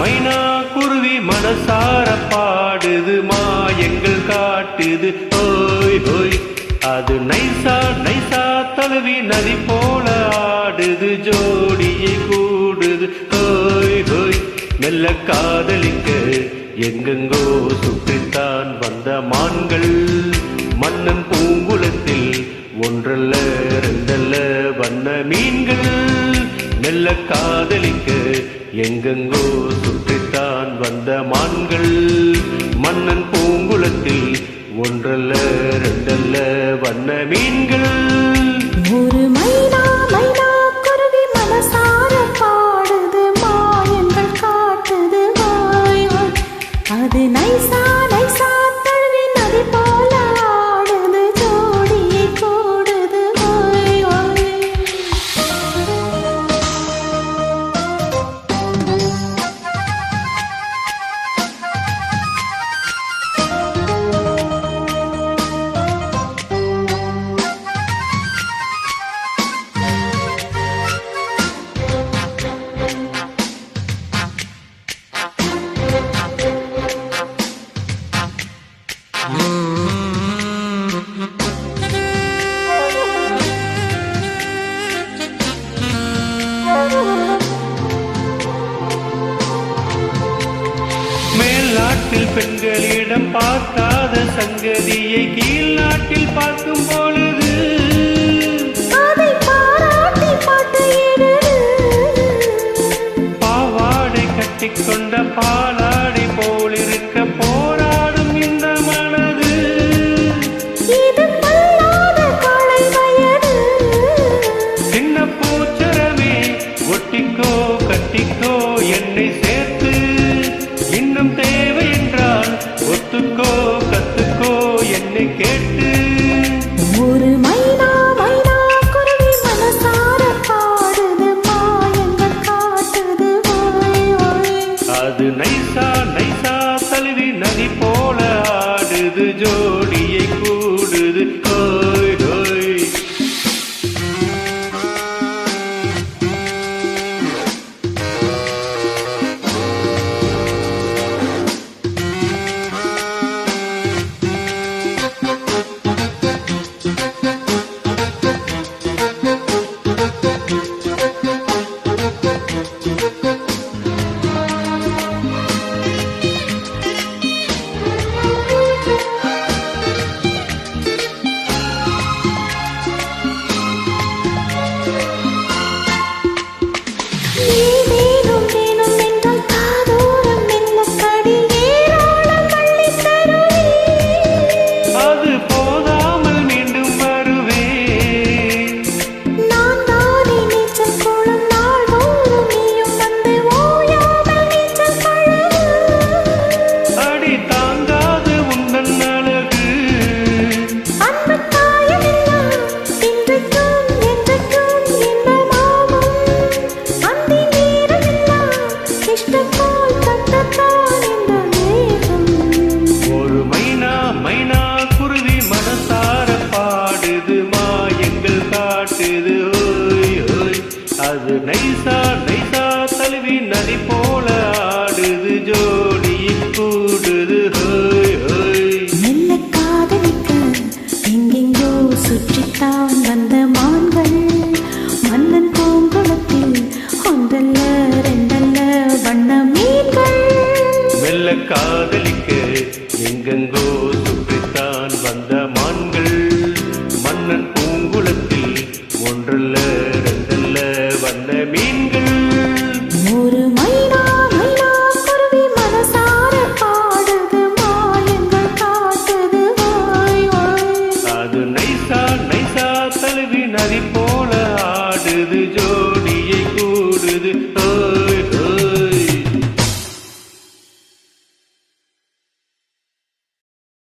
மைனா குருவி மனசார பாடுது மாயங்கள் காட்டுது. ஓய் ஓய். அது நைசா நைசா தழுவி நதி போல ஆடுது ஜோடியை கூடுது. ஓய் ஓய். மெல்ல காதலிக்க எங்கெங்கோ சுற்றித்தான் வந்த மான்கள். மன்னன் பூங்குளத்தில் ஒன்றல்ல ரெண்டல்ல வண்ண மீன்கள். மெல்ல காதலிக்க எங்கெங்கோ சுற்றித்தான் வந்த மான்கள். பெண்களிடம் பார்க்காத சங்கதியை கீழ் நாட்டில் பார்க்கும் போது जो you. গরিব दिल जो